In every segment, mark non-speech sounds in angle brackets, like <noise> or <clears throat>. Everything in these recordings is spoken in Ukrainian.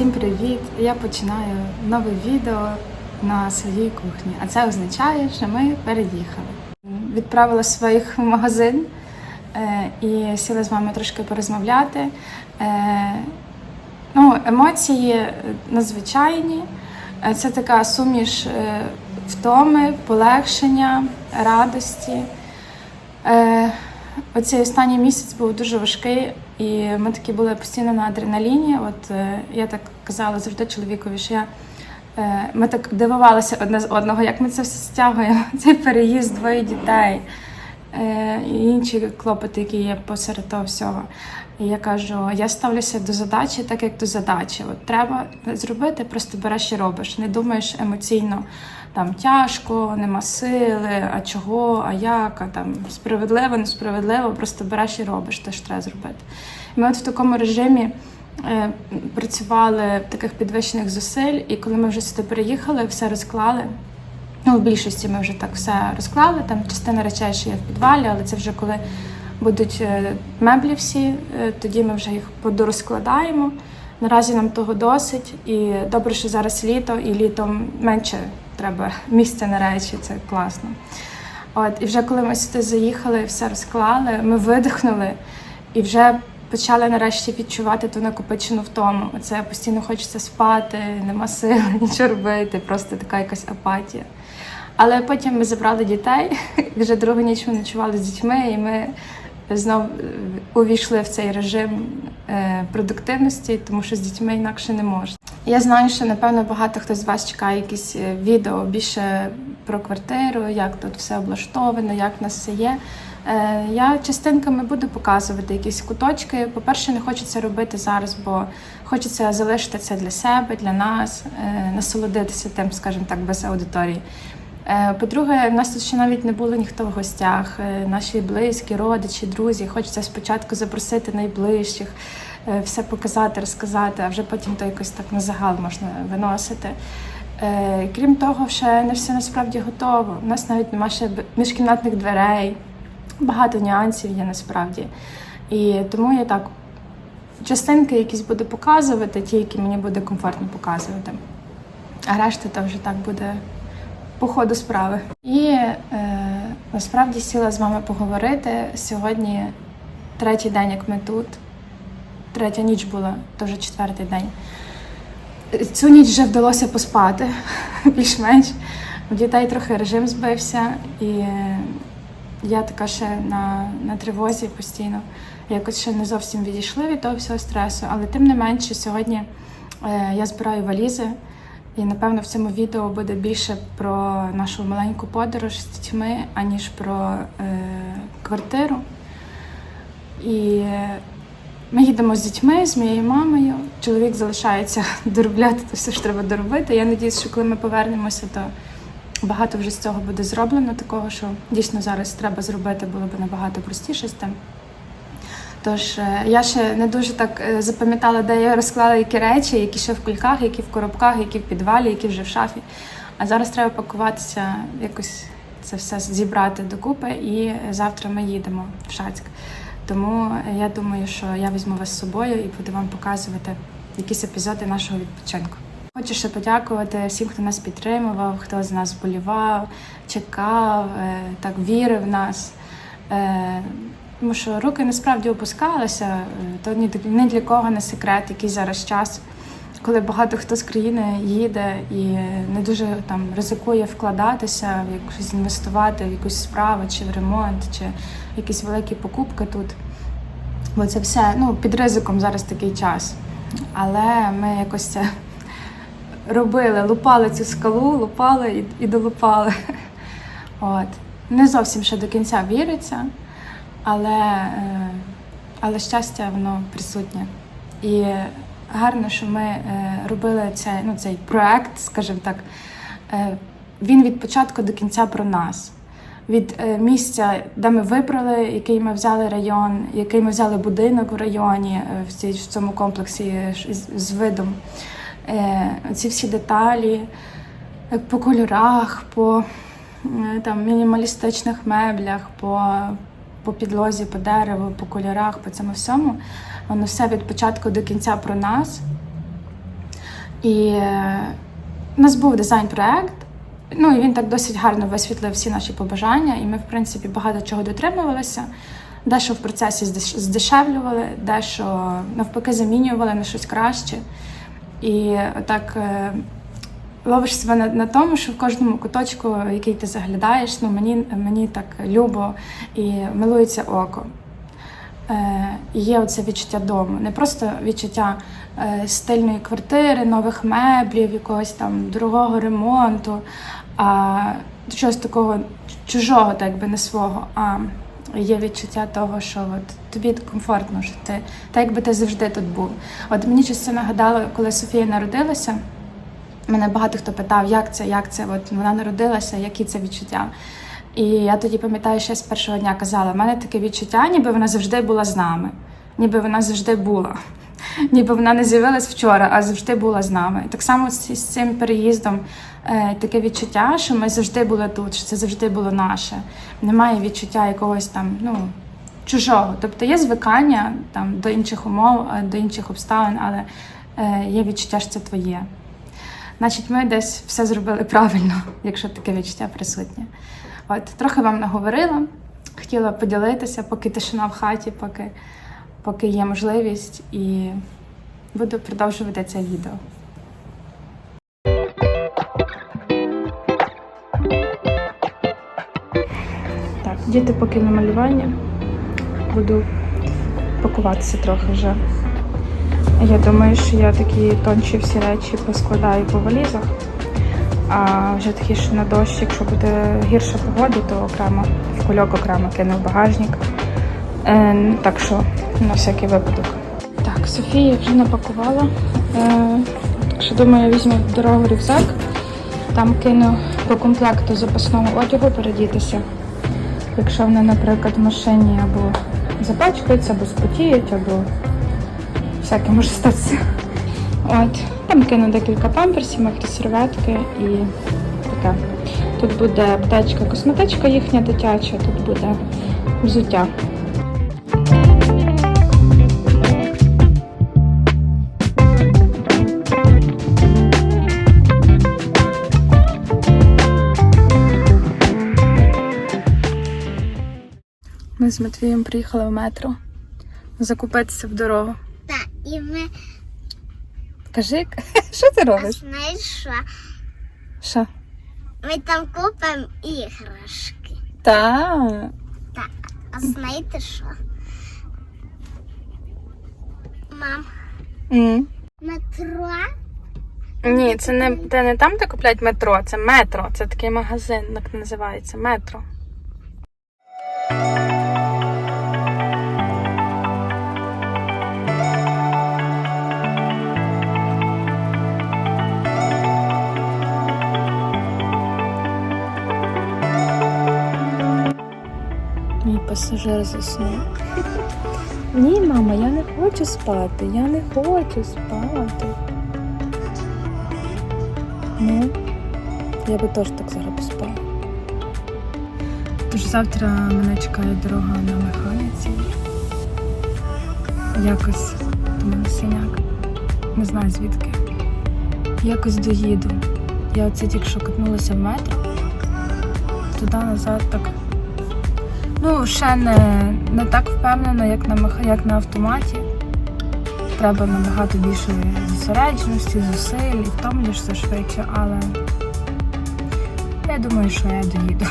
Всім привіт! Я починаю нове відео на своїй кухні, а це означає, що ми переїхали. Відправила своїх в магазин е, і сіла з вами трошки порозмовляти. Е, ну, емоції надзвичайні. Е, Це така суміш втоми, полегшення, радості. Оцей останній місяць був дуже важкий, і ми такі були постійно на адреналіні. От е, я так казала завжди чоловікові, що я. е, Ми так дивувалися одне з одного, як ми це все стягуємо. <laughs> Цей переїзд, двоє дітей е, і інші клопоти, які є посеред того всього. І я кажу: я ставлюся до задачі так, як до задачі. От треба зробити, просто береш і робиш. Не думаєш емоційно, там тяжко, нема сили, а чого, а як, а там справедливо, несправедливо, просто береш і робиш те, що треба зробити. Ми от в такому режимі е, працювали в таких підвищених зусиль, і коли ми вже сюди переїхали, все розклали. Ну, в більшості ми вже так все розклали. Там частина речей ще є в підвалі, але це вже коли будуть е, меблі всі, е, тоді ми вже їх подорозкладаємо. Наразі нам того досить. І добре, що зараз літо, і літом менше треба місця на речі, це класно. От, і вже коли ми сюди заїхали, все розклали, ми видихнули і вже почали нарешті відчувати ту накопичену втому. Оце постійно хочеться спати, нема сили <laughs> нічого робити, просто така якась апатія. Але потім ми забрали дітей, <laughs> і вже другу ніч ми ночували з дітьми, і ми знов увійшли в цей режим е, продуктивності, тому що з дітьми інакше не можна. Я знаю, що напевно багато хто з вас чекає якісь е, відео більше про квартиру, як тут все облаштовано, як в нас все є. Е, Я частинками буду показувати якісь куточки. По-перше, не хочеться робити зараз, бо хочеться залишити це для себе, для нас, е, насолодитися тим, скажімо так, без аудиторії. По-друге, в нас тут ще навіть не було ніхто в гостях. Наші близькі, родичі, друзі. Хочеться спочатку запросити найближчих, все показати, розказати, а вже потім то якось так на загал можна виносити. Е, Крім того, ще не все насправді готово. У нас навіть немає ще міжкімнатних дверей. Багато нюансів є насправді. І тому я так частинки якісь буду показувати, ті, які мені буде комфортно показувати. А решта то вже так буде по ходу справи. І е, насправді сіла з вами поговорити. Сьогодні третій день, як ми тут. Третя ніч була, вже четвертий день. Цю ніч вже вдалося поспати <laughs> більш-менш. У дітей трохи режим збився, і я така ще на, на тривозі постійно. Якось ще не зовсім відійшли від того всього стресу, але тим не менше, сьогодні е, я збираю валізи. І напевно в цьому відео буде більше про нашу маленьку подорож з дітьми, аніж про е, квартиру. І ми їдемо з дітьми, з моєю мамою. Чоловік залишається <laughs> доробляти те все, що треба доробити. Я сподіваюся, що коли ми повернемося, то багато вже з цього буде зроблено, такого, що дійсно зараз треба зробити, було б набагато простіше з тим. Тож е, я ще не дуже так е, запам'ятала, де я розклала які речі, які ще в кульках, які в коробках, які в підвалі, які вже в шафі. А зараз треба пакуватися, якось це все зібрати докупи, і завтра ми їдемо в Шацьк. Тому е, я думаю, що я візьму вас з собою і буду вам показувати якісь епізоди нашого відпочинку. Хочу ще подякувати всім, хто нас підтримував, хто з нас вболівав, чекав, е, так вірив в нас. Е, Тому що руки насправді опускалися, то ні для кого не секрет, який зараз час, коли багато хто з країни їде і не дуже там ризикує вкладатися, в якось інвестувати в якусь справу, чи в ремонт, чи якісь великі покупки тут. Бо це все ну, під ризиком зараз такий час. Але ми якось це <laughs> робили, лупали цю скалу, лупали і, і долупали. <laughs> От. Не зовсім ще до кінця віриться, але, е, але щастя воно присутнє. І гарно, що ми е, робили цей, ну, цей проект, скажімо так. Е, він від початку до кінця про нас. Від е, місця, де ми вибрали, який ми взяли район, який ми взяли будинок в районі в, цьому комплексі з, видом. Ці всі деталі по кольорах, по там, мінімалістичних меблях, по, по підлозі, по дереву, по кольорах, по цьому всьому. Воно все від початку до кінця про нас. І е, у нас був дизайн-проект. Ну і він так досить гарно висвітлив всі наші побажання, і ми, в принципі, багато чого дотримувалися. Дещо в процесі здешевлювали, дещо навпаки замінювали на щось краще. І так е, ловиш себе на, на тому, що в кожному куточку, який ти заглядаєш, ну мені, мені так любо і милується око. Е, є оце відчуття дому. Не просто відчуття е, стильної квартири, нових меблів, якогось там дорогого ремонту, а чогось такого чужого, так би не свого. А є відчуття того, що от тобі комфортно, що ти так, якби ти завжди тут був. От мені щось це нагадало, коли Софія народилася. Мене багато хто питав, як це, як це, от вона народилася, які це відчуття. І я тоді пам'ятаю, я з першого дня казала, в мене таке відчуття, ніби вона завжди була з нами, ніби вона завжди була. <laughs> Ніби вона не з'явилась вчора, а завжди була з нами. Так само з, з цим переїздом е, таке відчуття, що ми завжди були тут, що це завжди було наше. Немає відчуття якогось там, ну, чужого. Тобто є звикання там, до інших умов, е, до інших обставин, але е, є відчуття, що це твоє. Значить, ми десь все зробили правильно, <laughs> якщо таке відчуття присутнє. От, трохи вам наговорила, хотіла поділитися, поки тишина в хаті, поки, поки є можливість, і буду продовжувати це відео. Так, діти поки на малювання. Буду пакуватися трохи вже. Я думаю, що я такі тонші всі речі поскладаю по валізах. А вже такі, що на дощ, якщо буде гірша погода, то окремо в кульок окремо кину в багажник. Е, так що на всякий випадок. Так, Софія вже напакувала. Е, так що думаю, візьму дорогу рюкзак. Там кину по комплекту запасного одягу передітися. Якщо вони, наприклад, в машині або запачкаються, або спотіють, або всяке може статися. От, там кину декілька памперсів, мокрі серветки і таке. Тут буде аптечка, косметичка їхня дитяча, тут буде взуття. Ми з Матвієм приїхали в метро закупитися в дорогу. Так, і ми Кажи, <laughs> що ти а робиш? знаєш що? Що? Ми там купимо іграшки. Та. Так, а знаєте що? Мам, М. метро Ні, це не, це не там, де купляють метро, це метро. Це такий магазин, так називається метро. Пасажир заснув. Ні, мама, я не хочу спати. Я не хочу спати. Ну, я би теж так зараз поспала. Тож завтра мене чекає дорога на механіці. Якось у мене синяк. Не знаю звідки. Якось доїду. Я оце тільки що катнулася в метро. Туди назад так. Ну, ще не, не так впевнено, як на, як на автоматі. Треба набагато більше зосередженості, зусиль, втомлюєшся швидше, але я думаю, що я доїду.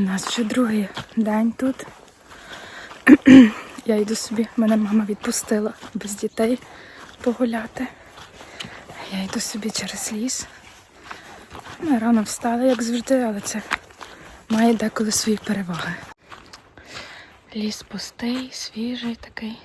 У нас вже другий день тут. Я йду собі, мене мама відпустила без дітей погуляти. Я йду собі через ліс. Ми рано встали, як завжди, але це має деколи свої переваги. Ліс пустий, свіжий такий.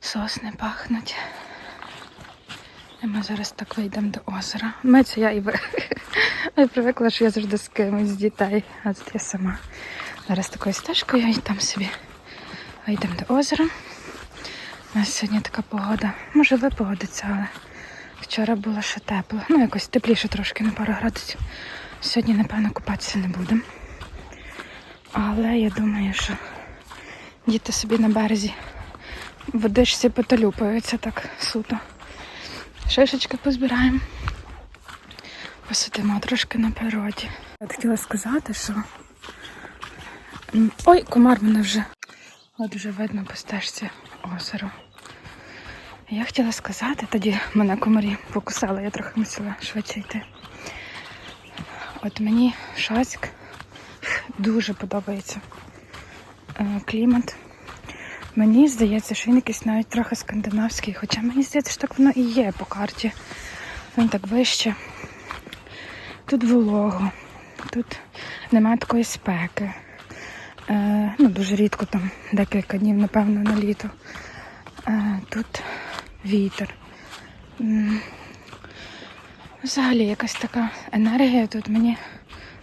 Сосни пахнуть. І ми зараз так вийдемо до озера. Ми це я і ви. Я привикла, що я завжди з кимось з дітей, а тут я сама. Зараз такою стежкою і там собі вийдемо до озера. У нас сьогодні така погода. Може випогодиться, але вчора було ще тепло. Ну, якось тепліше трошки на пару градусів. Сьогодні, напевно, купатися не будемо. Але я думаю, що діти собі на березі водичці поталюпаються так суто. Шишечки позбираємо. Посидимо трошки на природі. Я хотіла сказати, що. Ой, комар мене вже. От вже видно по стежці озеро. Я хотіла сказати, тоді мене комарі покусали, я трохи мусила швидше йти. От мені Шацьк дуже подобається е, клімат. Мені здається, що він якийсь навіть трохи скандинавський, хоча мені здається, що так воно і є по карті. Він так вище. Тут волого, тут немає такої спеки. Е, ну, дуже рідко там декілька днів, напевно, на літо. Е, тут вітер. Взагалі якась така енергія тут мені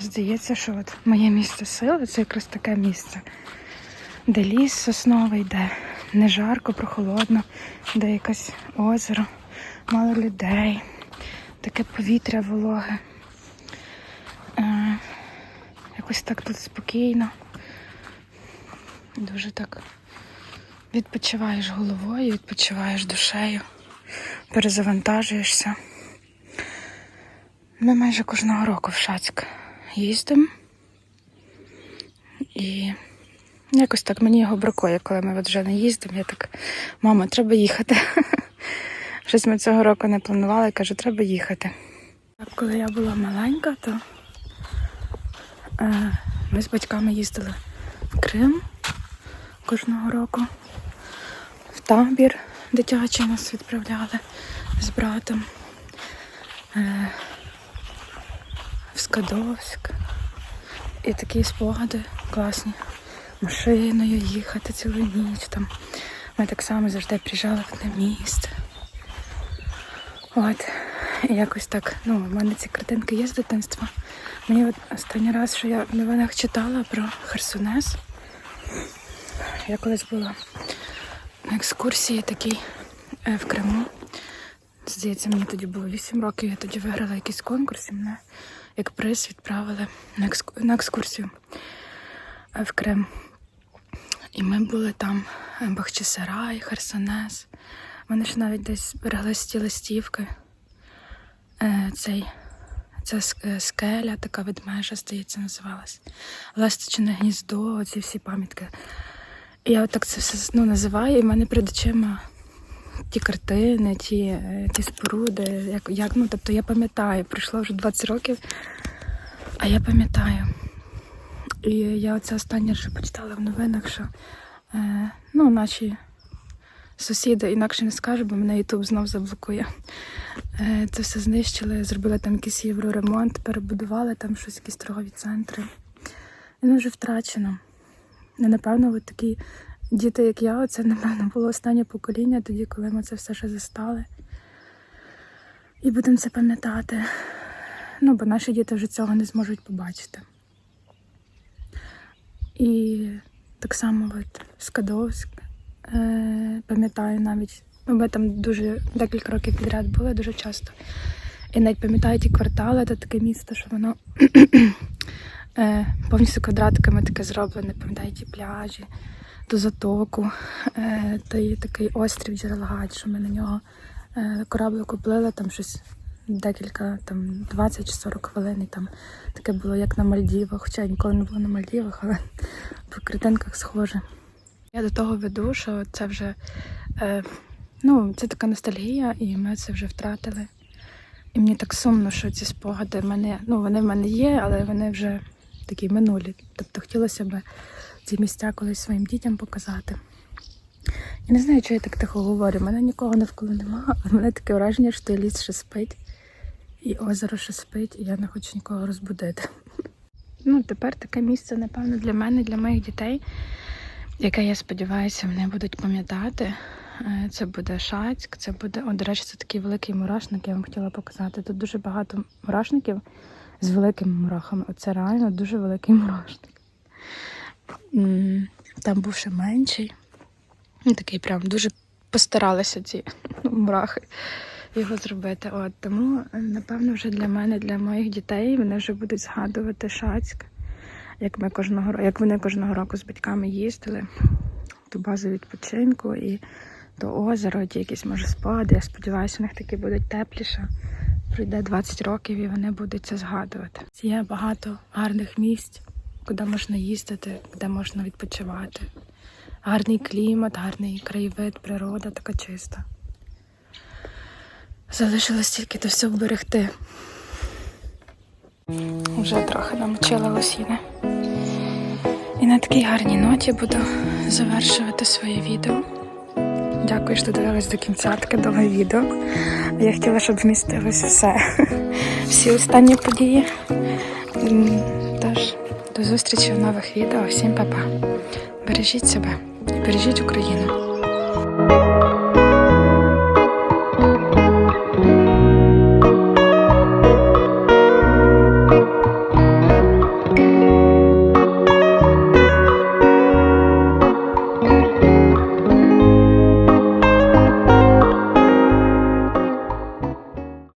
здається, що от моє місце сили це якраз таке місце, де ліс сосновий, де не жарко, прохолодно, де якесь озеро, мало людей, таке повітря вологе. Якось так тут спокійно. Дуже так відпочиваєш головою, відпочиваєш душею, перезавантажуєшся. Ми майже кожного року в Шацьк їздимо. І якось так мені його бракує, коли ми от вже не їздимо. Я так, мама, треба їхати. <laughs> Щось ми цього року не планували, кажу, треба їхати. Коли я була маленька, то ми з батьками їздили в Крим кожного року. В табір дитячий нас відправляли з братом. Е, в Скадовськ. І такі спогади класні. Машиною їхати цілу ніч там. Ми так само завжди приїжджали в одне місце. От. Якось так, ну, в мене ці картинки є з дитинства. Мені от останній раз, що я в новинах читала про Херсонес. Я колись була на екскурсії такій е, в Криму. Здається, мені тоді було 8 років, я тоді виграла якийсь конкурс і мене як приз відправили на, екскурсію е, в Крим. І ми були там е, Бахчисарай, Херсонес. Вони ж навіть десь збереглись ті листівки. Е, цей, ця ск- е, скеля, така ведмежа, здається, називалась. Ластичне гніздо, ці всі пам'ятки. Я отак це все ну, називаю, і в мене перед очима ті картини, ті, е, ті споруди. Як, як, ну, тобто я пам'ятаю, пройшло вже 20 років, а я пам'ятаю. І я оце останнє що почитала в новинах, що е, ну, наші сусіди інакше не скажу, бо мене Ютуб знов заблокує. Е, це все знищили, зробили там якийсь євроремонт, перебудували там щось, якісь торгові центри. І воно вже втрачено. Ну, напевно, от такі діти, як я, це, напевно, було останнє покоління, тоді, коли ми це все ще застали. І будемо це пам'ятати. Ну, бо наші діти вже цього не зможуть побачити. І так само от Скадовськ, пам'ятаю навіть, ну, ми там дуже декілька років підряд були дуже часто. І навіть пам'ятаю ті квартали, це таке місто, що воно <clears throat> е, повністю квадратиками таке зроблене, пам'ятаю ті пляжі, ту затоку, е, той такий острів Джерелгач, що ми на нього е, кораблику плили, там щось декілька, там 20 чи 40 хвилин, і там таке було як на Мальдівах, хоча я ніколи не була на Мальдівах, але <laughs> по картинках схоже. Я до того веду, що це вже е, ну, це така ностальгія, і ми це вже втратили. І мені так сумно, що ці спогади в мене, ну вони в мене є, але вони вже такі минулі. Тобто хотілося б ці місця колись своїм дітям показати. Я не знаю, чого я так тихо говорю. Мене нікого навколо немає, <laughs> а в мене таке враження, що і ліс ще спить, і озеро ще спить, і я не хочу нікого розбудити. <laughs> Ну, тепер таке місце, напевно, для мене, для моїх дітей, яке я сподіваюся, вони будуть пам'ятати. Е, Це буде Шацьк, це буде, о, до речі, це такий великий мурашник, я вам хотіла показати. Тут дуже багато мурашників з великими мурахами. Оце реально дуже великий мурашник. Там був ще менший. Такий прям дуже постаралися ці мурахи його зробити. От тому, напевно, вже для мене, для моїх дітей, вони вже будуть згадувати Шацьк, як ми кожного як вони кожного року з батьками їздили до бази відпочинку і до озера, ті якісь може спогади. Я сподіваюся, у них такі будуть тепліше. Пройде 20 років і вони будуть це згадувати. Є багато гарних місць, куди можна їздити, де можна відпочивати. Гарний клімат, гарний краєвид, природа така чиста. Залишилось тільки то все вберегти. Вже трохи намочила лосіни. І на такій гарній ноті буду завершувати своє відео. Дякую, що додивились до кінця таке довге відео. Я хотіла, щоб вмістилось все. <laughs> Всі останні події. Тож, до зустрічі в нових відео. Всім па-па. Бережіть себе і бережіть Україну.